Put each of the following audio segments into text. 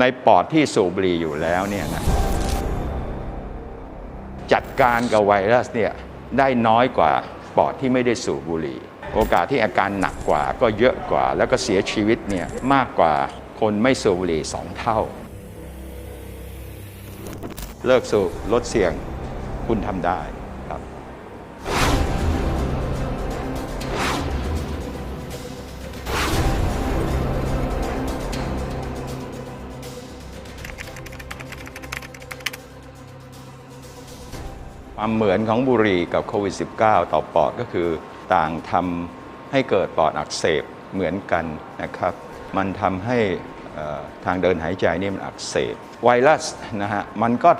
ในปอดที่สูบบุหรี่อยู่แล้วเนี่ยนะจัดการกับไวรัสเนี่ยได้น้อยกว่าปอดที่ไม่ได้สูบบุหรี่ โอกาสที่อาการหนักกว่าก็เยอะกว่า แล้วก็เสียชีวิตเนี่ยมากกว่าคนไม่สูบบุหรี่สองเท่า เลิกสูบลดเสี่ยงคุณทำได้ ความเหมือนของบุหรี่กับโควิด -19 ต่อปอดก็คือต่างทำให้เกิดปอดอักเสบเหมือนกันนะครับ มันทำให้ทางเดินหายใจนี่มันอักเสบ ไวรัสนะฮะมันก็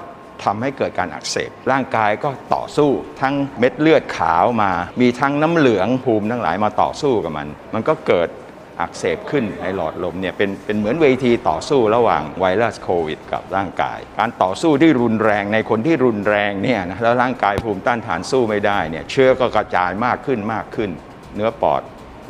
ทำให้เกิดการอักเสบ ร่างกายก็ต่อสู้ ทั้งเม็ดเลือดขาวมา มีทั้งน้ำเหลืองภูมิทั้งหลายมาต่อสู้กับมัน มันก็เกิด อักเสบขึ้นในหลอดลมเนี่ยเป็นเป็นเหมือนเวทีต่อสู้ระหว่างไวรัสโควิด กับร่างกาย การต่อสู้ที่รุนแรงในคนที่รุนแรงเนี่ยนะแล้วร่างกายภูมิต้านทานสู้ไม่ได้เนี่ยเชื้อก็กระจายมากขึ้นมากขึ้น เนื้อปอด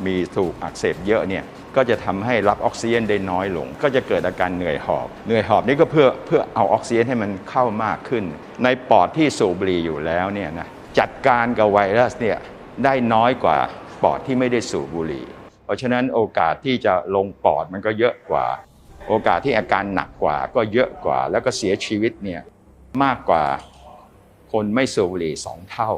มีถูกอักเสบเยอะเนี่ยก็จะทำให้รับออกซิเจนได้น้อยลง ก็จะเกิดอาการเหนื่อยหอบเหนื่อยหอบนี่ก็เพื่อเพื่อเอาออกซิเจนให้มันเข้ามากขึ้น ในปอดที่สูบบุหรี่อยู่แล้วเนี่ยนะจัดการกับไวรัสเนี่ยได้น้อยกว่าปอดที่ไม่ได้สูบบุหรี่ ราะฉะนั้นโอกาสที่จะลงปอดมันก็เยอะกว่า โอกาสที่อาการหนักกว่าก็เยอะกว่า แล้วก็เสียชีวิตเนี่ยมากกว่าคนไม่สูบบุหรี่สองเท่า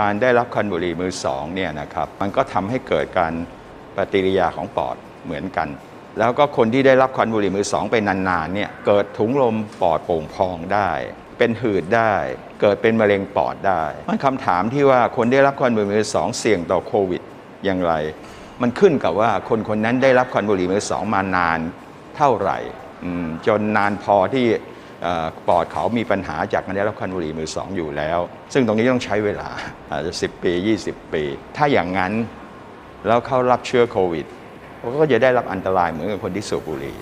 การได้รับควันบุหรี่มือสองเนี่ยนะครับมันก็ทำให้เกิดการปฏิกิริยาของปอดเหมือนกัน แล้วก็คนที่ได้รับควันบุหรี่มือสองไปนานๆเนี่ยเกิดถุงลมปอดโป่งพองได้ เป็นหืดได้ เกิดเป็นมะเร็งปอดได้มันคำถามที่ว่าคนได้รับควันบุหรี่มือสองเสี่ยงต่อโควิดอย่างไร มันขึ้นกับว่าคนคนนั้นได้รับควันบุหรี่มือสองมานานเท่าไหร่จนนานพอที่ปอดเขามีปัญหาจากการได้รับควันบุหรี่มือสองอยู่แล้ว ซึ่งตรงนี้ต้องใช้เวลาอาจจะ10ปี 20 ปี ถ้าอย่างนั้นแล้วเขารับเชื้อโควิดเขาก็จะได้รับอันตรายเหมือนกับคนที่สูบบุหรี่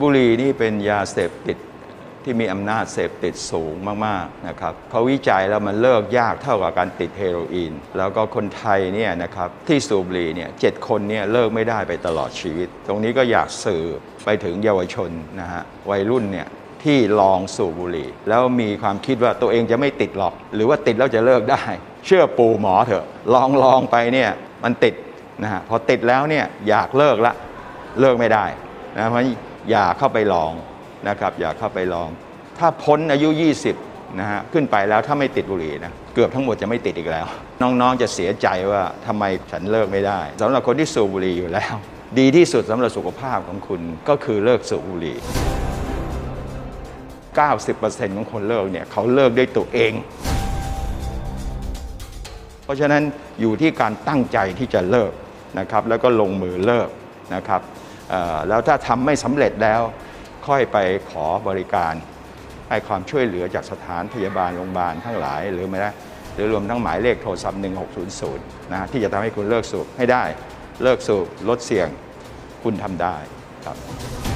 บุหรี่นี่เป็นยาเสพติดที่มีอำนาจเสพติดสูงมากๆนะครับเขาวิจัยแล้วมันเลิกยากเท่ากับการติดเฮโรอีน แล้วก็คนไทยเนี่ยนะครับที่สูบบุหรี่เนี่ยเจ็ดคนเนี่ยเลิกไม่ได้ไปตลอดชีวิต ตรงนี้ก็อยากสื่อไปถึงเยาวชนนะฮะวัยรุ่นเนี่ยที่ลองสูบบุหรี่ แล้วมีความคิดว่าตัวเองจะไม่ติดหรอก หรือว่าติดแล้วจะเลิกได้ เชื่อปู่หมอเถอะลองลองไปเนี่ยมันติดนะฮะพอติดแล้วเนี่ยอยากเลิกละเลิกไม่ได้นะเพราะ อย่าเข้าไปลองนะครับอย่าเข้าไปลอง ถ้าพ้นอายุ 20นะฮะขึ้นไปแล้วถ้าไม่ติดบุหรี่นะเกือบทั้งหมดจะไม่ติดอีกแล้ว น้องๆจะเสียใจว่าทำไมฉันเลิกไม่ได้สำหรับคนที่สูบบุหรี่อยู่แล้ว ดีที่สุดสำหรับสุขภาพของคุณก็คือเลิกสูบบุหรี่ 90%ของคนเลิกเนี่ยเขาเลิกด้วยตัวเอง เพราะฉะนั้นอยู่ที่การตั้งใจที่จะเลิกนะครับแล้วก็ลงมือเลิกนะครับ แล้วถ้าทำไม่สำเร็จแล้ว ค่อยไปขอบริการให้ความช่วยเหลือจากสถานพยาบาลโรงพยาบาลทั้งหลายหรือไม่ได้หรือรวมทั้งหมายเลขโทรศัพท์ 1600 นะที่จะทำให้คุณเลิกสูบให้ได้ เลิกสูบลดเสี่ยงคุณทำได้ครับ